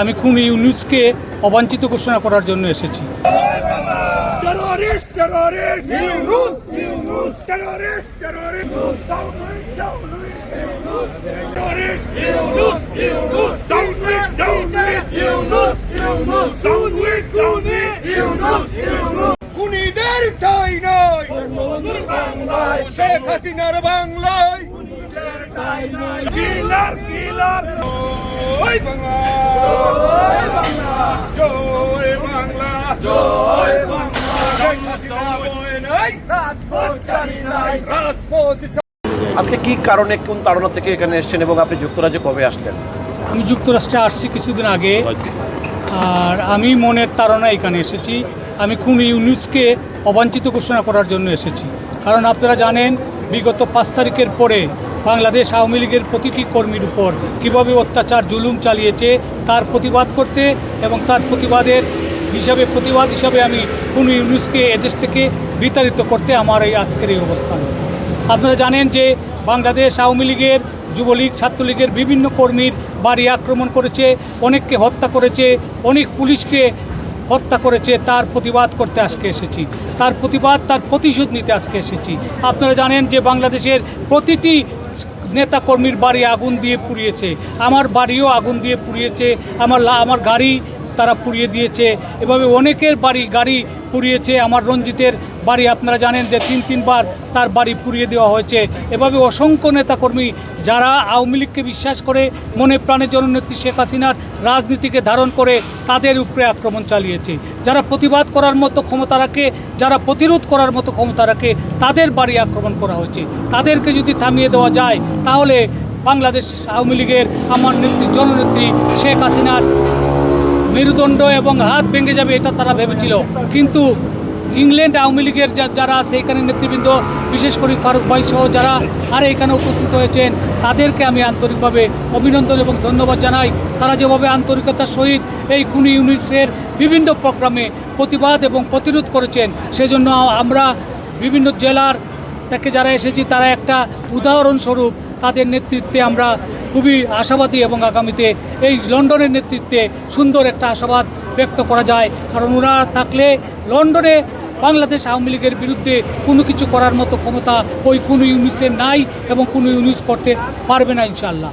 আমি খুন ইউনিটসকে অবাঞ্ছিত ঘোষণা করার জন্য এসেছি। বাংলায় শেখ হাসিনার বাংলায়। কিলার কিলার জয় বাংলা জয় বাংলা জয় বাংলা জয় আজকে কি কারণে কোন তাড়না থেকে এখানে এসেছেন এবং আপনি যুক্তরাজ্যে কবে আসলেন? আমি যুক্তরাষ্ট্রে আসছি কিছুদিন আগে। আর আমি মনের তাড়না এখানে এসেছি। আমি খুনি ইউনুসকে অবাঞ্ছিত ঘোষণা করার জন্য এসেছি। কারণ আপনারা জানেন বিগত পাঁচ তারিখের পরে বাংলাদেশ আওয়ামী লীগের প্রতিটি কর্মীর উপর কীভাবে অত্যাচার, জুলুম চালিয়েছে তার প্রতিবাদ করতে এবং তার প্রতিবাদের হিসাবে, প্রতিবাদ হিসাবে আমি খুনি ইউনুসকে এদেশ থেকে বিতাড়িত করতে আমার এই আজকের এই অবস্থান। আপনারা জানেন যে বাংলাদেশ আওয়ামী লীগের, যুবলীগ, ছাত্রলীগের বিভিন্ন কর্মীর বাড়ি আক্রমণ করেছে, অনেককে হত্যা করেছে, অনেক পুলিশকে হত্যা করেছে, তার প্রতিবাদ করতে আজকে এসেছি। তার প্রতিবাদ, তার প্রতিশোধ নিতে আজকে এসেছি। আপনারা জানেন যে বাংলাদেশের প্রতিটি নেতা কর্মীর বাড়ি আগুন দিয়ে পুড়িয়েছে। আমার বাড়িও আগুন দিয়ে পুড়িয়েছে। আমার আমার গাড়ি তারা পুড়িয়ে দিয়েছে। এভাবে অনেকের বাড়ি, গাড়ি পুড়িয়েছে। আমার রঞ্জিতের বাড়ি, আপনারা জানেন যে তিন, তিনবার তার বাড়ি পুড়িয়ে দেওয়া হয়েছে। এভাবে অসংখ্য নেতাকর্মী যারা আওয়ামী লীগকে বিশ্বাস করে, মনে প্রাণে জননেত্রী শেখ হাসিনার রাজনীতিকে ধারণ করে, তাদের উপরে আক্রমণ চালিয়েছে। যারা প্রতিবাদ করার মতো ক্ষমতা রাখে, যারা প্রতিরোধ করার মতো ক্ষমতা রাখে, তাদের বাড়ি আক্রমণ করা হয়েছে। তাদেরকে যদি থামিয়ে দেওয়া যায়, তাহলে বাংলাদেশ আওয়ামী লীগের আমার নেত্রী, জননেত্রী শেখ হাসিনার মেরুদণ্ড এবং হাত ভেঙে যাবে, এটা তারা ভেবেছিল। কিন্তু ইংল্যান্ড আওয়ামী লীগের যারা এখানে নেতৃবৃন্দ, বিশেষ করে ফারুক ভাই সহ যারা আর এখানে উপস্থিত হয়েছেন, তাদেরকে আমি আন্তরিকভাবে অভিনন্দন এবং ধন্যবাদ জানাই। তারা যেভাবে আন্তরিকতার সহিত এই খুনি ইউনিটের বিভিন্ন প্রোগ্রামে প্রতিবাদ এবং প্রতিরোধ করেছেন, সেজন্য আমরা বিভিন্ন জেলার থেকে যারা এসেছি, তারা একটা উদাহরণস্বরূপ তাদের নেতৃত্বে আমরা খুবই আশাবাদী এবং আগামীতে এই লন্ডনের নেতৃত্বে সুন্দর একটা আশাবাদ ব্যক্ত করা যায়। কারণ ওরা থাকলে লন্ডনে বাংলাদেশ আওয়ামী লীগের বিরুদ্ধে কোনো কিছু করার মতো ক্ষমতা ওই কোনো ইউনিসের নাই এবং কোনো ইউনিস করতে পারবে না ইনশাল্লাহ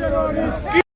terrorista!